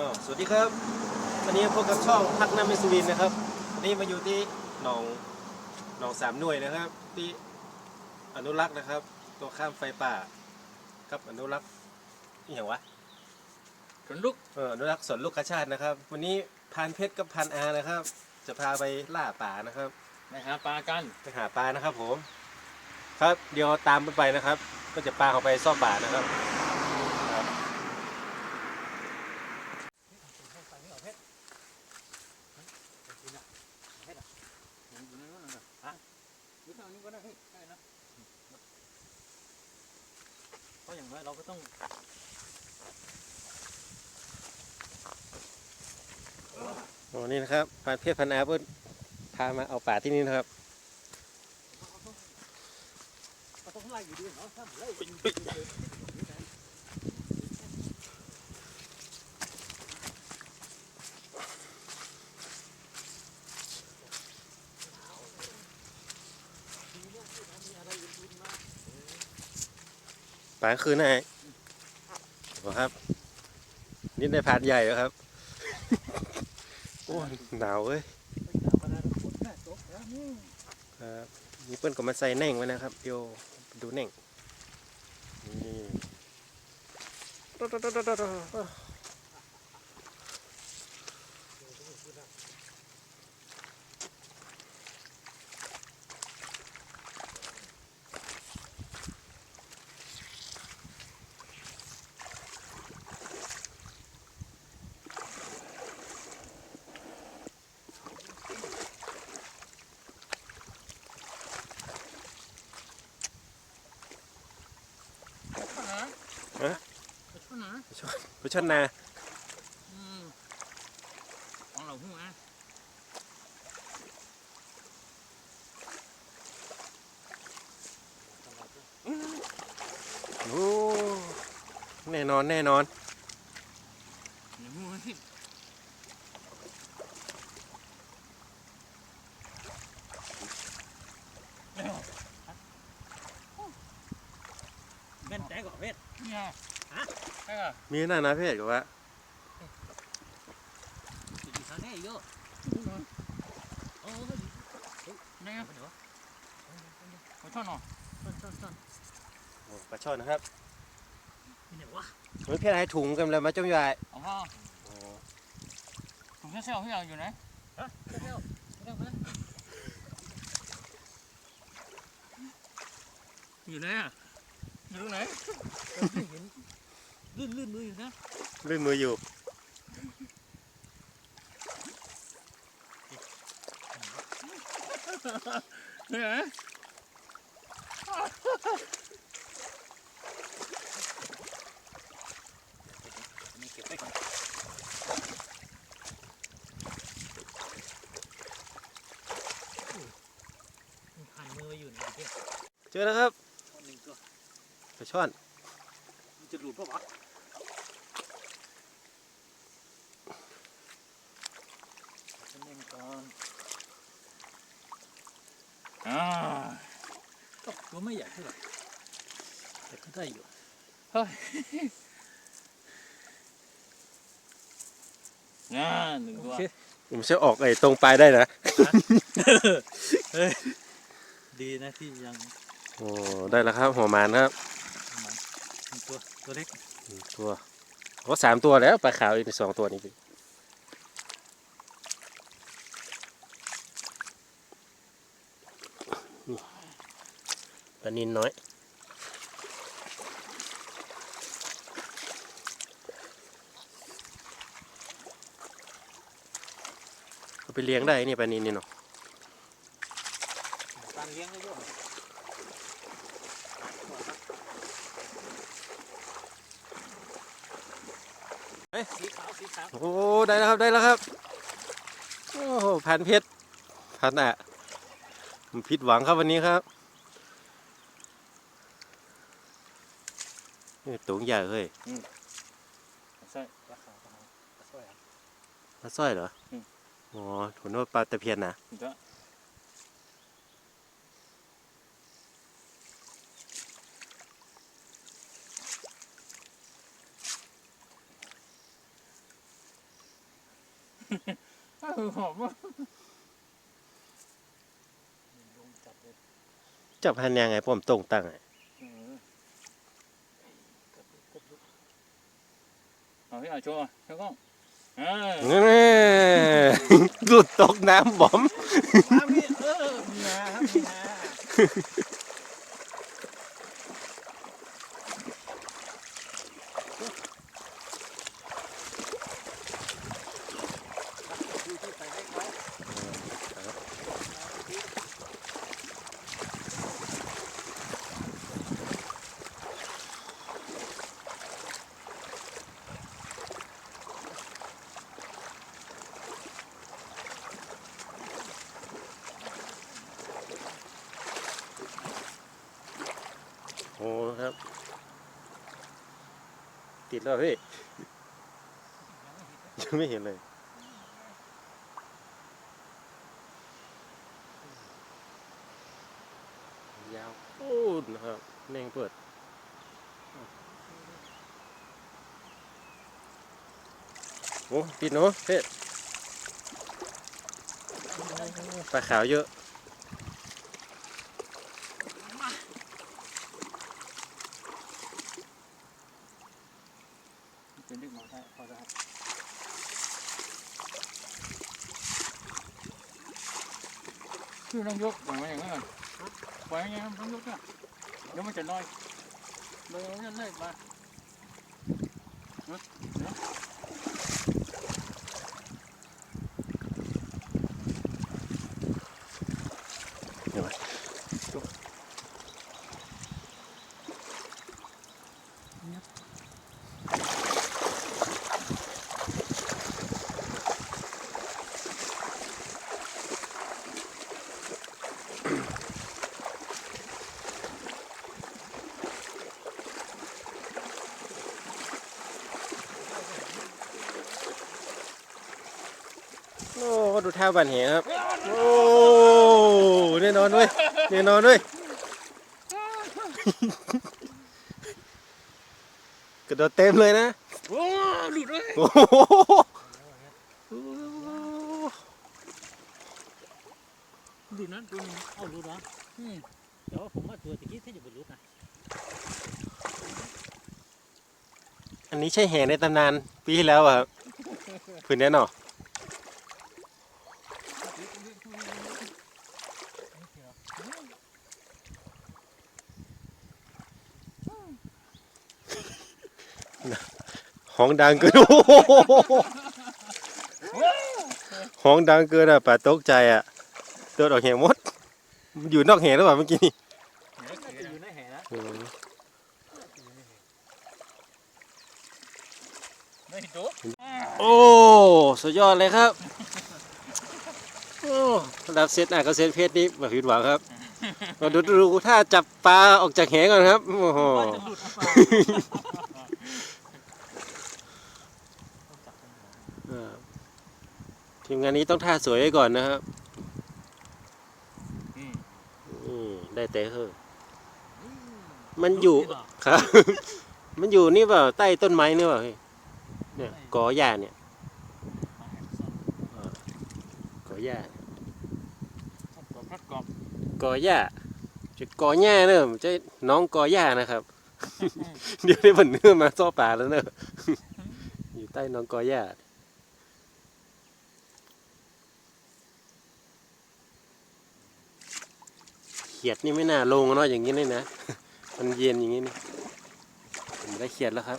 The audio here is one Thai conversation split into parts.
อ้าวสวัสดีครับ วันนี้พบกับช่องพักน้ำมิสุรินทร์นะครับวันนี้มาอยู่ที่หนองหนองสามหน่วยนะครับ ที่อนุรักษ์นะครับ ตัวข้ามไฟป่ากับอนุรักษ์นี่อย่างวะขนลุกเอออนุรักษ์สวนลูกกระชาตินะครับ วันนี้พานเพชรกับพานอานะครับ จะพาไปล่าป่านะครับไปหาปลากันไปหาปลานะครับผม ครับเดี๋ยวตามไปนะครับ ก็จะปลาเข้าไปซ่อมป่านะครับครับ อยู่ในนั้นน่ะฮะอยู่ทางนี้ก็ได้เฮ้ยได้นะ เพราะอย่างน้อยเราก็ต้องโอ้นี่นะครับพานเพชรพานอาเพื่อนพามาเอาป่าที่นี่นะครับเราต้องไล่อยู่ดีเนาะาไล่ป่ากลางคืนให้ครับ นี่ได้พานใหญ่แล้วครับ โอ้หนาวเว้ยครับนี่เปิ้นก็มาใส่แหน่งไว้นะครับเดี๋ยวดูแหน่งนี่ ฮะช่วยนะไปชนนาอืมของเราหัวโอ้แน่นอนแน่นอนในหัวที่ เม่นแตกกว่าเพชร เนี่ยฮะใช่ป่ะ มีหน้านาเพศกับว่าอยู่ที่ทางนี้เยอะโอ้ยเนี่ยไปเดี๋ยวขอโทษหน่อนปลาช่อนนะครับไหนวะเฮ้ยเพศให้ถุงกันแล้วมาจ้องใหญ่เอาพ่อโอ้ถุงเชี่ยวๆที่เราอยู่ไหนฮะเร็วเร็วมาอยู่ไหนอะอยู่ตรงไหนเห็น ลื่นลื่นมืออยู่นะลื่นมืออยู่เนี่ยมีเก็บไว้ก่อนมันพันมือไว้อยู่นะเพชรเจอแล้วครับคนหนึ่งตัวปลาช่อนมันจะหลุดปะวะ ฉันเองก่อนอ่า ก็ตัวไม่ใหญ่เท่าไหร่แต่ก็ได้อยู่เฮ้ยน่าหนึ่งโอตัวเคผมจะออกไอ้ตรงปลายได้นะดีนะที่ยังโอ้ได้แล้วครับหัวหมานครับมันมีตัวตัวเล็กหนึ่งตัวโอ้สามตัวแล้วปลาขาวอีกสองตัวนี้พี่นี่ ปลานินน้อยเอาไปเลี้ยงได้นี่ปลานินนี่เนาะการเลี้ยงได้เยอะสีขาวสีขาวโอ้ได้แล้วครับได้แล้วครับโอ้โหพันเพชรพันอะผมผิดหวังครับวันนี้ครับ ตัวใหญ่เฮ้ยใช่ปลาขาวปลาขาวปลาสร้อยอะ ปลาสร้อยเหรออืม อ๋อผมนึกว่าปลาตะเพียนนะจะโเออหอมว่ะลงจับเลยจับพันยังไงผมตรงตั้งอะ เออ กับกับลูก เอาพี่เอาโชว์โชว์กล้องเออแน่หลุดตกน้ำบอมน้ำนี่เออมีนาครับมีนา ดแล้วพี่ยังไม่เห็นเลย ยาวโอ้นะครับแน่งเปิดโอ้ติดเนาะเพชรปลาขาวเยอะ เป็นดึกมาได้พอได้ คือต้องยกปล่อยมันอย่างนั้นปล่อยอย่างนั้นต้องยกเนี่ยเดี๋ยวมันจะน้อยเลยเอาเนี่ยเลยมาเนอะ ดูท่าบันเหครับ โอ้แน่นอนด้วยแน่นอนด้วยกระโดดเต็มเลยนะ โอ้หลุดเลยโอ้โหดูนั้นตัวนึงเอารู้นะอืมแต่ว่าผมว่าตัวตะกี้ที่จะบรรลุนะอันนี้ใช่แห่ในตำนานปีที่แล้วอะครับพื้นแน่นอน ห้องดังเกินโอ้โหห้องดังเกินอะป่าตกใจอะตัวดอกแห่หมดมันอยู่นอกแห่หรือเปล่าเมื่อกี้นี่น่าจะอยู่ในแห่นะอืมไม่ดูโอ้สุดยอดเลยครับโอ้ระดับเซตอะก็เซตเพชรนี่แบบผิดหวังครับมาดูดูถ้าจับปลาออกจากแหก่อนครับโอ้โห ว่าจะหลุดหรือเปล่า เออ ทีมงานนี้ต้องท่าสวยไว้ก่อนนะครับอืมอืมได้แต่เหอะมันอยู่หรือเปล่าครับ มันอยู่นี่เปล่าใต้ต้นไม้นี่เปล่าเฮ้ยเนี่ยกอหญ้าเนี่ยกอหญ้ากรอบพัดกรอบกอหญ้าจะกอหญ้าเนอะไม่ใช่น้องกอหญ้านะครับ เดี๋ยวได้ผลเนื้อมาซ่อป่าแล้วเนอะอยู่ใต้น้องกอหญ้า ขียดนี่ไม่น่าลงเนาะอย่างนี้เลยนะ มันเย็นอย่างนี้นี่ผมได้เขียดแล้วครับ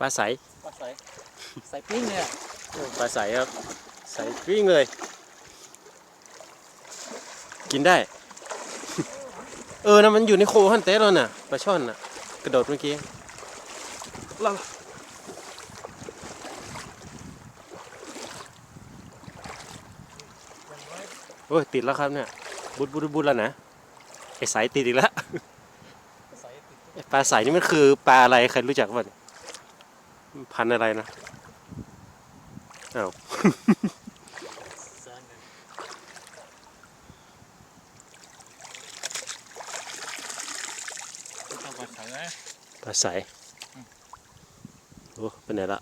ปลาใสปลาใส่ใส่ปิ้งเนี่ยโอ้ปลาใสครับใสปิ้งเลย กินได้ เออนะมันอยู่ในโคฮันเต้แล้วน่ะปลาช่อนน่ะ กระโดดเมื่อกี้ลาโอ้ยติดแล้วครับเนี่ย บุดบุดบุดแล้วนะไอสายติดอีกแล้วใส่ติดไอ้ปลาใสนี่มันคือปลาอะไรใครรู้จักบ้างพันธุ์อะไรนะอ้าว ซานเนี่ย ใสโอ้เป็นไหนละ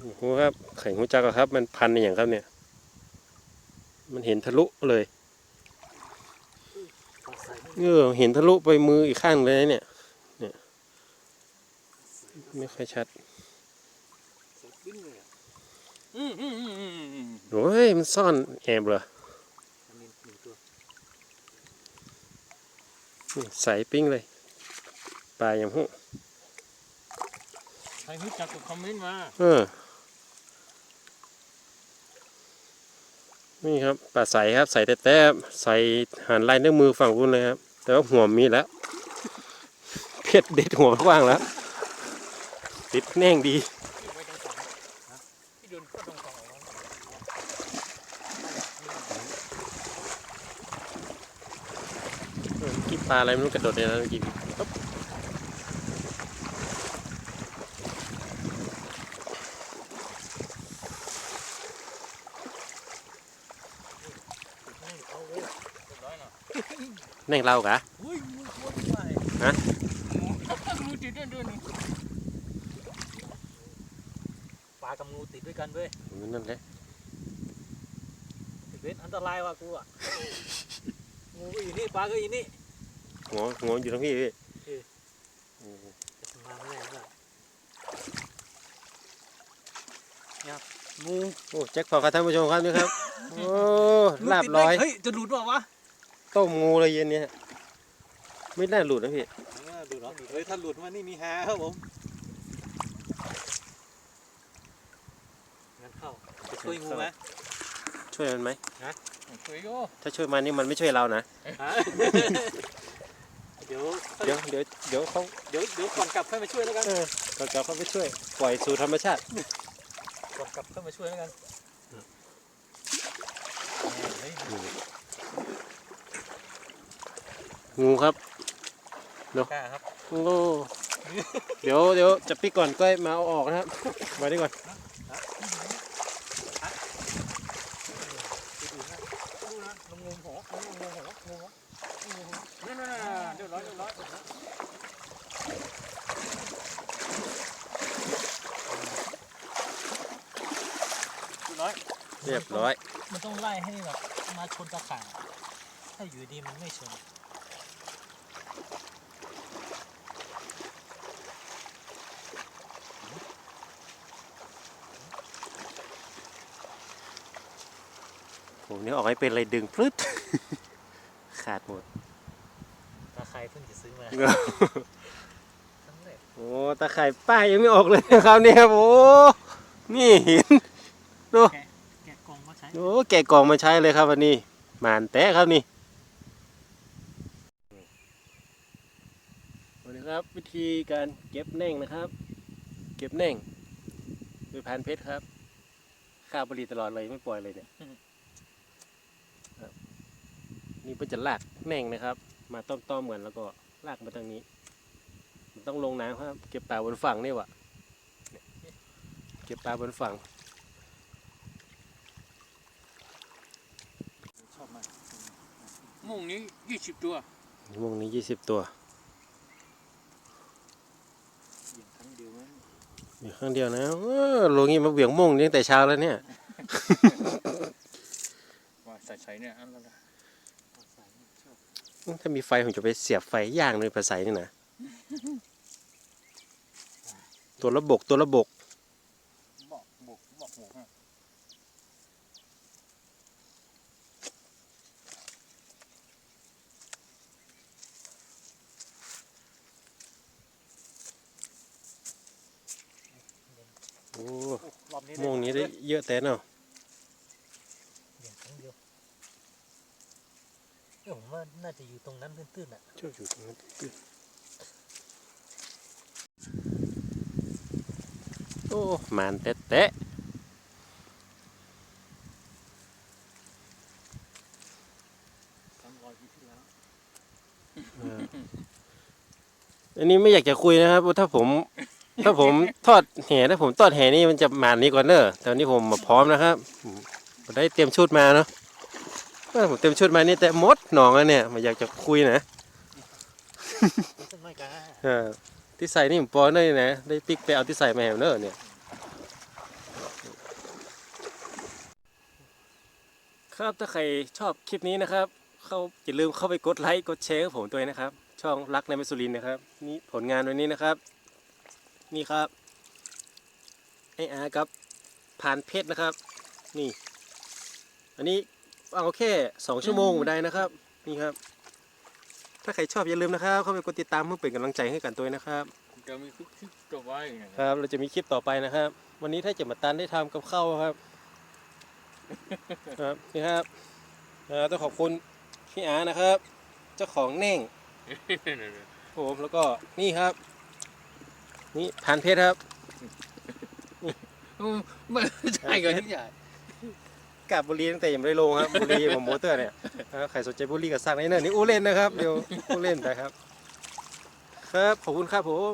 โอ้โหครับไข่หูจักครับ มันพันในอย่างครับเนี่ย มันเห็นทะลุเลยเออเห็นทะลุไปมืออีกข้างเลยเนี่ย เนี่ย ไม่ค่อยชัดโอ้ยมันซ่อนแอบเหรอ อันนี้หนึ่งตัว นี่ ใสปิ้งเลย ปลาอย่างหูใครรู้จักก็คอมเมนต์มาเออนี่ครับปลาใสครับ ใสแต่แต่ใส่หันลายนิ้วมือฝั่งคุณเลยครับ แต่ว่าหัวมีแล้ว เพชรเด็ดหัวกว้างแล้ว ติดแน่งดี พี่ไว้ตรงฝั่งนะพี่เดินก็ตรงฝั่งเอาไว้ เออกิน ปลาอะไรไม่รู้กระโดดในนั้นเมื่อกี้ปึ๊บนี่เอาเลยเรียบร้อยเนาะแน่งเรากะอุ้ยมือตัวใหญ่งูติดด้วยด้วยนี่ปลากับงูติดด้วยกันเว้ยนั่นแหละติดเว้นอันตรายว่ะกูอะงูก็อยู่นี่ปลาก็อยู่นี่ หัวหัวอยู่ตรงพี่พี่เออโอ้จะทำงานไม่ได้แล้วครับงูโอ้แจ็คพอตครับท่านผู้ชมครับนี่ครับ โอ้ลาบติดร้อย เฮ้ย จะหลุดเปล่าวะต้มงูเลยเย็นเนี้ยไม่น่าหลุดนะพี่หลุดเหรอเฮ้ยถ้าหลุดมานี่มีฮาครับผมงั้นเข้าจะช่วยงูไหมช่วยมันไหมสวยโยถ้าช่วยมันนี่มันไม่ช่วยเรานะฮะ เดี๋ยวเดี๋ยวเดี๋ยวเดี๋ยวเขาเดี๋ยวเดี๋ยวก่อนกลับค่อยมาช่วยแล้วกันเออก่อนกลับเขาไปช่วย ปล่อยสู่ธรรมชาติก่อนกลับค่อยมาช่วยแล้วกันเฮ้ยงูครับกล้าครับโอ้เดี๋ยวเดี๋ยวจะปิกก่อนก้อยมาเอาออกนะครับมาดีก่อน ดูนะดูนะลงงูหัวลงงูหัวงูหัวงูหัว นั่นน่ะเรียบร้อยเรียบร้อย ดูน้อย เรียบร้อย มันต้องไล่ให้แบบมาชนตะข่ายถ้าอยู่ดีมันไม่ชนผมนี่ออกให้เป็นอะไรดึงพลึด ขาดหมดตะข่ายเพิ่งจะซื้อมาครั้งแรกโอ้ตาข่ายป้ายยังไม่ออกเลยนะครับเนี่ยครับโอ้นี่เห็นแกะกล่องมาใช้ โอ้แกะกล่องมาใช้เลยครับวันนี้หมานแตะครับนี่สวัสดีครับวิธีการเก็บแหน่งนะครับ เก็บแหน่งโดยพานเพชรครับข้าวบรีตลอดเลยไม่ปล่อยเลยเนี่ยครับนี่เพื่อจะลากแหน่งนะครับ มาต้อมๆเหมือนแล้วก็ลากมาทางนี้ มันต้องลงน้ำครับ เก็บปลาบนฝั่งนี่หวะเนี่ยเก็บปลาบนฝั่ง ชอบมาก มุ้งนี้ยี่สิบตัววงนี้ยี่สิบตัวอย่างครั้งเดียวมั้งอยู่ข้างเดียวนะเออลงนี้มาเบี่ยงม่งนี่ตั้งแต่เช้าแล้วเนี่ยว่าใส่ใส่เนี่ยอันละเอาใส่ชอบถ้ามีไฟผมจะไปเสียบไฟย่างเลยภาษานี่นะตัวระบกตัวระบกบอกบุกบอกหมูฮะ โอ้ รอบนี้ ม่งนี้ได้ เยอะแต่เนาะอย่างครั้งเดียวเอ้ยผมว่าน่าจะอยู่ตรงนั้นตื้นๆอะเจ้าอยู่ตรงนั้นโอ้หมานแตะแตะทำรอยที่แล้วเอออันนี้ไม่อยากจะคุยนะครับว่าถ้าผม ถ้าผมทอดแห่ถ้าผมทอดแห่นี่มันจะหมานนี้ก่อนเนอะแต่วันนี้ผมมาพร้อมนะครับผมได้เตรียมชุดมาเนาะเออผมเตรียมชุดมานี่แต่มดหนองแล้วเนี่ยไมาอยากจะคุยนะที่ใส่นี่ผมปอเนยนะ ได้ปิกไปเอาที่ใส่มาแหวเนอร์เนี่ยครับถ้าใครชอบคลิปนี้นะครับ เข้าอย่าลืมเข้าไปกดไลค์กดแชร์ผมด้วยนะครับ ช่องรักในเมสุรินนะครับ นี่ผลงานวันนี้นะครับ นี่ครับ ไออาร์กับผ่านเพชรนะครับ นี่ อันนี้เอาแค่สองชั่วโมงได้นะครับ นี่ครับ ถ้าใครชอบอย่าลืมนะครับเข้าไปกดติดตามเพื่อเป็นกำลังใจให้กันด้วยนะครับจะมีคลิปคลิปต่อไปไงครับ เราจะมีคลิปต่อไปนะครับ วันนี้ถ้าเจ็บมาตันได้ทำกับข้าวครับ ครับนี่ครับเอ่อต้องขอบคุณพี่อานะครับ เจ้าของเน่งผมแล้วก็นี่ครับ นี่พันเพชรครับมไม่ใช่กันที่ใหญ่กลับบุรีตั้งแต่ยังไม่ได้ลงครับบุรีผมโมเตอร์เนี่ยใครสนใจบุรีกับสร้างในเนินนี่อู้เล่นนะครับเดี๋ยวอู้เล่นไปครับ ครับขอบคุณครับผม